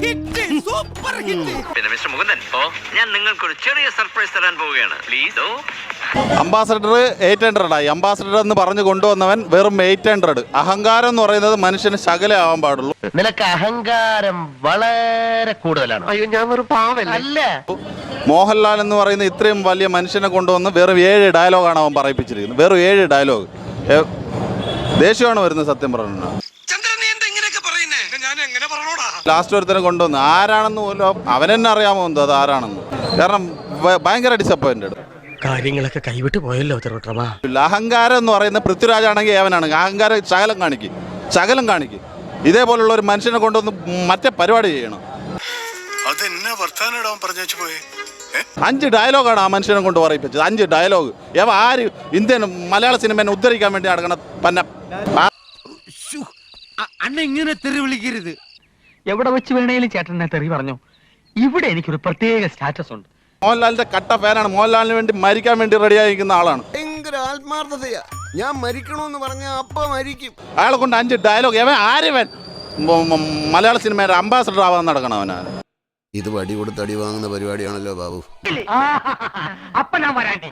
Hit super hit. Mister ഓ ഞാൻ ചെറിയ സർപ്രൈസ് തരാൻ പ്ലീസ് ഓ. അംബാസഡർ എയ്റ്റ് ഹൺഡ്രഡ് ആയി. അംബാസഡർ എന്ന് പറഞ്ഞു കൊണ്ടുവന്നവൻ വെറും എയ്റ്റ് ഹൺഡ്രഡ് അഹങ്കാരം എന്ന് പറയുന്നത് മനുഷ്യന് ശകലാവാൻ പാടുള്ളൂ. നിനക്ക് അഹങ്കാരം വളരെ കൂടുതലാണ്. അയ്യോ ഞാൻ ഒരു പാവല്ല? മോഹൻലാൽ എന്ന് പറയുന്ന ഇത്രയും വലിയ മനുഷ്യനെ കൊണ്ടുവന്ന് വെറും ഏഴ് ഡയലോഗാണ് അവൻ പറയിപ്പിച്ചിരിക്കുന്നത്. വെറും ഏഴ് ഡയലോഗ്. ദേഷ്യമാണ് വരുന്നത് സത്യം പറഞ്ഞു. ലാസ്റ്റ് ഒരുത്തനെ കൊണ്ടുവന്ന്. ആരാണെന്ന് പോലും അവനെന്നെ അറിയാമോ എന്തോ അത് ആരാണെന്ന്. കാരണം ഭയങ്കര ഡിസപ്പോയിന്റഡ് കാര്യങ്ങളൊക്കെ കൈവിട്ട് പോയല്ലോ അഹങ്കാരം എന്ന് പറയുന്ന പൃഥ്വിരാജാണെങ്കിൽ ഏവനാണ് അഹങ്കാരം ശകലം കാണിക്കും. ശകലം കാണിക്കും. ഇതേപോലുള്ള ഒരു മനുഷ്യനെ കൊണ്ടുവന്ന് മറ്റേ പരിപാടി ചെയ്യണം. അതെന്നെ വർത്താനം ഇടാൻ പറഞ്ഞു വെച്ച് പോയേ. അഞ്ച് ഡയലോഗാണ് ആ മനുഷ്യനെ കൊണ്ട് പറയിപ്പിച്ചത്. അഞ്ച് ഡയലോഗ് ഏവ ആര് ഇന്ത്യൻ മലയാള സിനിമനെ ഉദ്ധരിക്കാൻ വേണ്ടി നടക്കണ പന്ന? അന്നെ ഇങ്ങനെ തെറി വിളിക്കരുത്. എവിടെ വെച്ച് വേണേലും ചേട്ടനെ തെറി പറഞ്ഞു? ഇവിടെ എനിക്കൊരു പ്രത്യേക സ്റ്റാറ്റസ് ഉണ്ട്. മോഹൻലാലിന്റെ കട്ട ഫാനാണ്. മോഹൻലാലിന് വേണ്ടി മരിക്കാൻ വേണ്ടി റെഡിയായിരിക്കുന്ന ആളാണ്. ഭയങ്കര ആത്മാർത്ഥതയാ. ഞാൻ മരിക്കണമെന്ന് പറഞ്ഞ അപ്പ മരിക്കും. അയാളെ കൊണ്ട് അഞ്ച് ഡയലോഗ് ഏവൻ ആര്യവൻ മലയാള സിനിമയുടെ അംബാസഡർ ആവാൻ നടക്കണവനാണ് ഇത് വടി കൊടുത്ത് അടി വാങ്ങുന്ന പരിപാടിയാണല്ലോ ബാബു. അപ്പൊ ഞാൻ വരാണ്ടേ